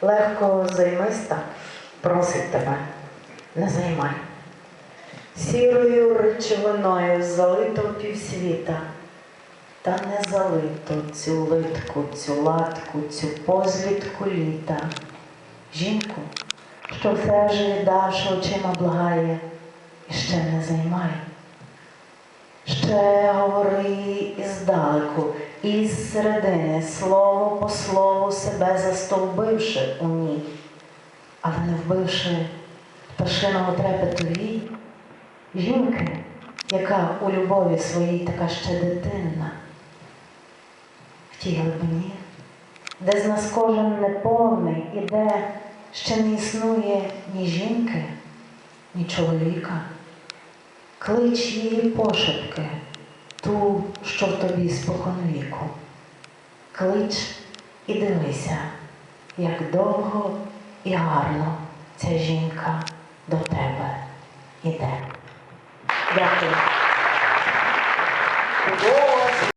Легко займись так, просить тебе, не займай. Сірою речовиною залито півсвіта, та не залито цю литку, цю латку, цю позлітку літа. Жінку, що все ж віддавши очима благає, і ще не займай. Ще говори іздалеку, із середини, слово по слову себе застовбивши у ній, але не вбивши пташиного трепету вій, жінки, яка у любові своїй така ще дитинна, в тій глибині, де з нас кожен неповний і де ще не існує ні жінки, ні чоловіка. Клич її пошепки, що в тобі спокон віку. Клич і дивися, як довго і гарно ця жінка до тебе іде. Дякую.